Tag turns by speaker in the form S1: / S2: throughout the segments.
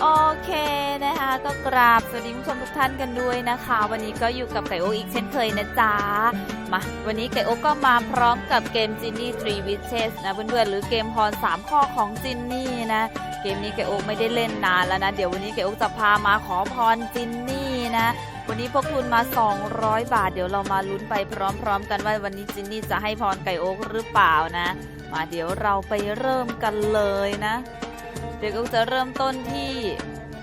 S1: โอเคนะคะก็กราบสวัสดีผู้ชมทุกท่านกันด้วยนะคะ วันนี้ก็อยู่กับไก่โอ๊กอีกเช่นเคยนะจ๊ะมาวันนี้ไก่โอ๊กก็มาพร้อมกับเกมจินนี่3 Witches นะเพื่อนๆหรือเกมพร3ข้อของจินนี่นะเกมนี้ไก่โอ๊กไม่ได้เล่นนานแล้วนะเดี๋ยววันนี้ไก่โอ๊กจะพามาขอพรจินนี่นะวันนี้พวกคุณมา 200 บาท เดี๋ยวเรามาลุ้นไปพร้อมๆ กันว่าวันนี้จินนี่จะให้พรไก่โอ๊กหรือเปล่านะ มาเดี๋ยวเราไปเริ่มกันเลยนะ เดี๋ยวก็จะเริ่มต้นที่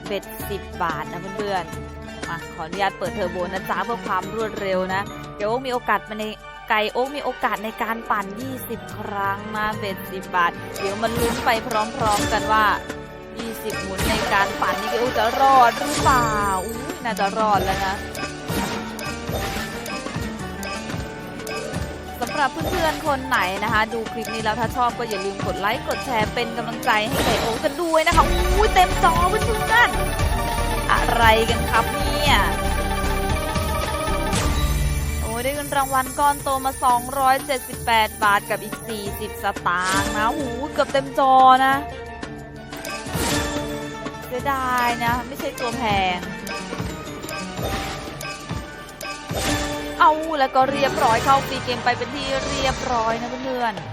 S1: เบ็ด10บาทนะเพื่อนๆมาขออนุญาตเปิดเทอร์โบนะจ๊ะเพื่อความรวดเร็วนะ เดี๋ยวโอ๊กมีโอกาสมาในไก่โอ๊กมีโอกาสในการปั่น 20 ครั้งนะเบ็ด10บาท เดี๋ยวมาลุ้นไปพร้อมๆกันว่า 20 หมุนในการปั่นนี่ไก่โอ๊กจะรอดหรือเปล่าอุ้ยน่าจะรอดแล้วนะ หรับเพื่อนๆคนไหนนะคะ ดูคลิปนี้แล้วถ้าชอบก็อย่าลืมกดไลค์กดแชร์เป็นกำลังใจให้ไก่โอกันด้วยนะคะอุ้เต็มจอเพื่อนๆอะไรกันครับเนี่ยโอ้ได้เงินรางวัลก้อนโตมา 278 บาทกับอีก 40 สตางค์นะโอ้ยเกือบเต็มจอนะเสียดายนะ ไม่ใช่ตัวแพง เอาแล้วก็เรียบร้อยเข้าฟรีเกมไปเป็นที่เรียบร้อยนะเพื่อนๆ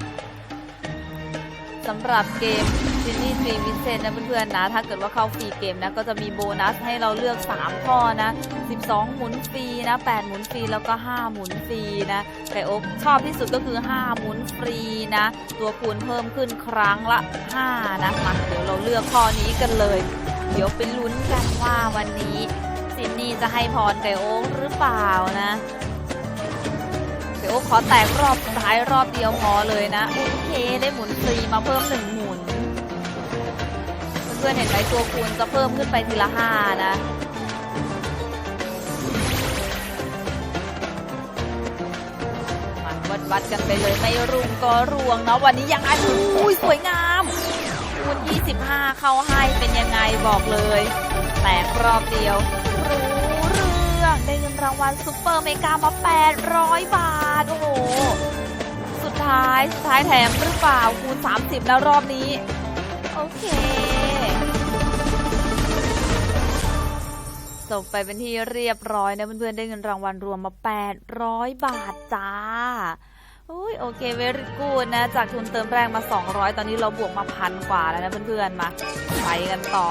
S1: สำหรับเกมซินนี่ทรีวินเซนนะเพื่อนๆนะ ถ้าเกิดว่าเข้าฟรีเกมนะ ก็จะมีโบนัสให้เราเลือก 3 ข้อนะ 12 หมุนฟรีนะ 8 หมุนฟรีแล้วก็ 5 หมุนฟรีนะไก่โอ๊กชอบที่สุดก็คือ 5 หมุนฟรีนะ ตัวคูณเพิ่มขึ้นครั้งละ 5 นะมาเดี๋ยวเราเลือกข้อนี้กันเลย เดี๋ยวไปลุ้นกันว่าวันนี้ซินนี่จะให้พรไก่โอ๊กหรือเปล่านะ เดี๋ยวขอแตกรอบสุดท้ายรอบเดียวพอเลยนะ โอเค ได้หมุนฟรีมาเพิ่มหนึ่งหมุน เพื่อนๆเห็นไหมตัวคูณจะเพิ่มขึ้นไปทีละห้านะมาวัดวัดกันไปเลยไม่รุงก็รวงเนาะวันนี้ยังไงอุ้ยสวยงามคูณ25 เข้าให้เป็นยังไงบอกเลย แตกรอบเดียวรู้ ได้เงินรางวัลซุปเปอร์เมกามา 800 บาท โอ้โห สุดท้าย สุดท้ายแถมหรือเปล่าคูณ 30 แล้วรอบนี้ โอเคจบไปเป็นที่เรียบร้อยนะเพื่อนๆ ได้เงินรางวัลรวมมา 800 บาทจ้าอุ้ยโอเคเวริกูดนะ จากทุนเติมแรกมา 200 ตอนนี้เราบวกมาพันกว่าแล้วนะเพื่อนๆ มา ไปกันต่อ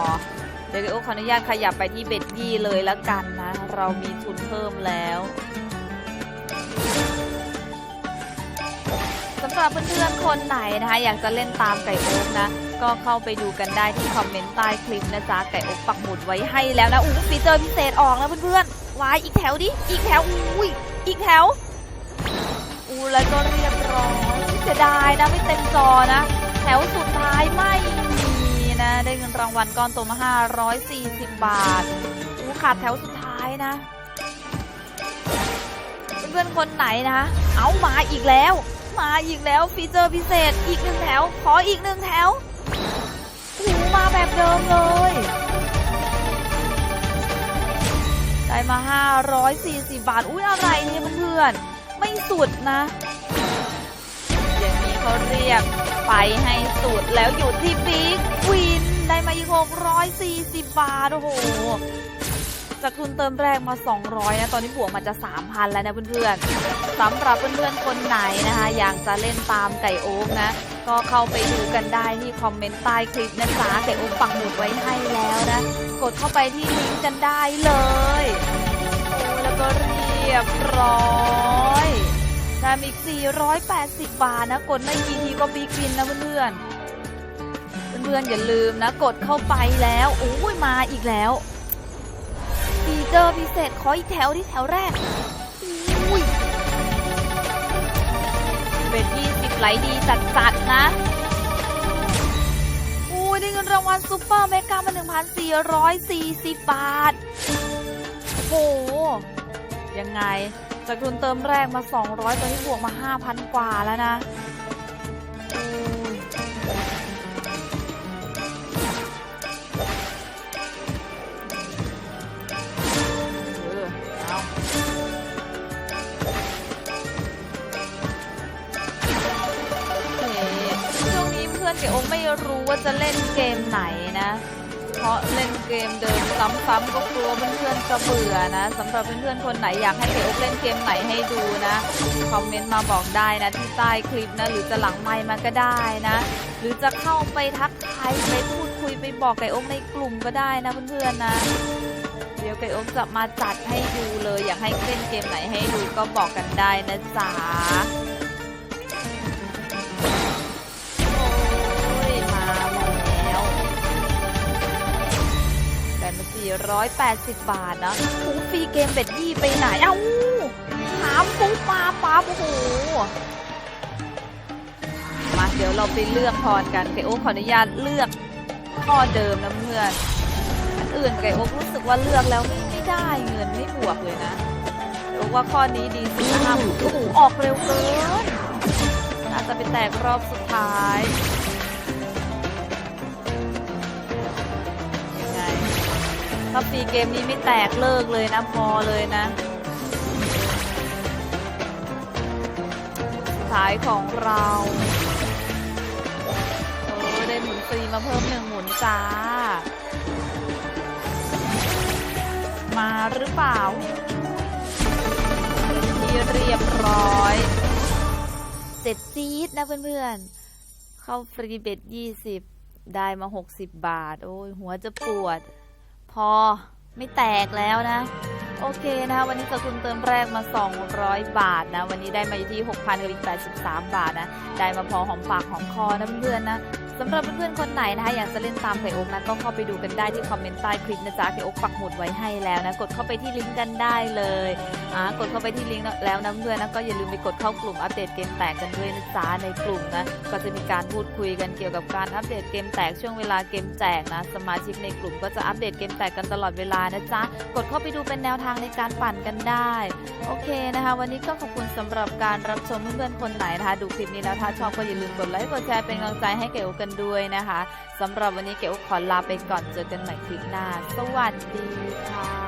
S1: ดี๋ยวโอขออนุญาตขยับไปที่เบ็ดยี่เลยแล้วกันนะ เรามีทุนเพิ่มแล้วสำหรับเพื่อนๆคนไหนนะคะ อยากจะเล่นตามไก่โอ๊กนะ ก็เข้าไปดูกันได้ที่คอมเมนต์ใต้คลิปนะจ๊ะไก่โอ๊กปักหมุดไว้ให้แล้วนะอู้ฟีเจอร์พิเศษออกแล้วเพื่อนๆวายอีกแถวดิอีกแถวอุ้ยอีกแถวอู้แล้วก็เรียบร้อยเสียดายนะไม่เต็มจอนะ แถวสุดท้ายไม่ นะได้เงินรางวัลก้อนโตมา540 บาทอู้ขาดแถวสุดท้ายนะ เพื่อนๆคนไหนนะ เอามาอีกแล้ว มาอีกแล้วฟีเจอร์พิเศษอีกหนึ่งแถว ขออีกหนึ่งแถวโอ้โหมาแบบเดิมเลย ได้มา 540 บาท อุ้ยอะไรเนี่ยเพื่อนๆไม่สุดนะ เขาเรียกไปให้สุดแล้วอยู่ที่บิ๊กวินได้มาอีก640 บาท โอ้โห จากทุนเติมแรกมา 200 นะ ตอนนี้บวกมาจะ 3,000 แล้วนะเพื่อนๆสำหรับเพื่อนๆ คนไหนนะคะ อยากจะเล่นตามไก่โอ๊กนะ ก็เข้าไปดูกันได้ที่คอมเมนต์ใต้คลิปนะจ๊ะไก่โอ๊กปักหมุดไว้ให้แล้วนะ กดเข้าไปที่ลิงก์กันได้เลยโอ้แล้วก็เรียบร้อย แถมอีก 480 บาทนะ กดไม่กี่ทีก็บิ๊กวินนะเพื่อนๆ เพื่อนๆ อย่าลืมนะ กดเข้าไปแล้วโอ้ยมาอีกแล้วฟีเจอร์พิเศษขออีกแถวที่แถวแรกอุ้ยเป็น20ไหลดีจัดๆนะอุ้ยได้เงินรางวัลซุปเปอร์เมกามา 1,440 บาท โอ้โหยังไง จากทุนเติมแรกมา 200 ตอนนี้บวกมา 5,000 กว่าแล้วนะเดี๋ยวองไม่รู้ว่าจะเล่นเกมไหนนะ เพราะเล่นเกมเดิมซ้ำๆก็กลัวเพื่อนๆจะเบื่อนะสำหรับเพื่อนๆคนไหนอยากให้เก๋โอ๊กเล่นเกมไหนให้ดูนะคอมเมนต์มาบอกได้นะที่ใต้คลิปนะหรือจะหลังไมค์มาก็ได้นะ หรือจะเข้าไปทักทายไปพูดคุยไปบอกไก่โอ๊กในกลุ่มก็ได้นะเพื่อนๆนะเดี๋ยวไก่โอ๊กจะมาจัดให้ดูเลย อยากให้เล่นเกมไหนให้ดูก็บอกกันได้นะจ๊ะ 480 บาทนะคุ้ฟรีเกมเบ็ดยี่ไปไหน เอ้าถามปุ๊บมาปั๊บโอ้โหมาเดี๋ยวเราไปเลือกพรกันไก่โอ๊กขออนุญาตเลือกข้อเดิมนะเพื่อนอันอื่นไก่โอ๊กรู้สึกว่าเลือกแล้วไม่ไม่ได้เงินไม่บวกเลยนะโอ๊กว่าข้อนี้ดีสุดนะคะโอ้โหออกเร็วเกินน่าจะไปแตกรอบสุดท้าย ถ้าฟรีเกมนี้ไม่แตกเลิกเลยนะพอเลยนะสายของเราโอ้ได้หมุนฟรีมาเพิ่มหนึ่งหมุนจ้า มาหรือเปล่าที่เรียบร้อย เสร็จจี๊ดนะเพื่อนๆ เข้าฟรีเบ็ด20ได้มา60บาท โอ้ยหัวจะปวด พอไม่แตกแล้วนะ โอเคนะคะวันนี้กับคุณเติมแรกมา 200 บาทนะ วันนี้ได้มาอยู่ที่ 6,000กับอีก83 บาทนะ ได้มาพอหอมปากหอมคอน้ำเดือนนะ สำหรับเพื่อนๆคนไหนนะคะอยากจะเล่นตามไข่โอ๊กนะก็เข้าไปดูกันได้ที่คอมเมนต์ใต้คลิปนะจ๊ะไข่โอ๊กปักหมุดไว้ให้แล้วนะกดเข้าไปที่ลิงก์กันได้เลยอ่ากดเข้าไปที่ลิงก์แล้วนะเพื่อนนะก็อย่าลืมไปกดเข้ากลุ่มอัปเดตเกมแตกกันด้วยนะจ๊ะในกลุ่มนะก็จะมีการพูดคุยกันเกี่ยวกับการอัปเดตเกมแตกช่วงเวลาเกมแจกนะสมาชิกในกลุ่มก็จะอัปเดตเกมแตกกันตลอดเวลานะจ๊ะกดเข้าไปดูเป็นแนวทางในการปั่นกันได้ โอเคนะคะ วันนี้ก็ขอบคุณสำหรับการรับชมเพื่อนๆคนไหนนะคะดูคลิปนี้แล้วถ้าชอบก็อย่าลืมกดไลค์กดแชร์เป็นกำลังใจให้เก๋อุกันด้วยนะคะสำหรับวันนี้เก๋อุขอลาไปก่อนเจอกันใหม่คลิปหน้า สวัสดีค่ะ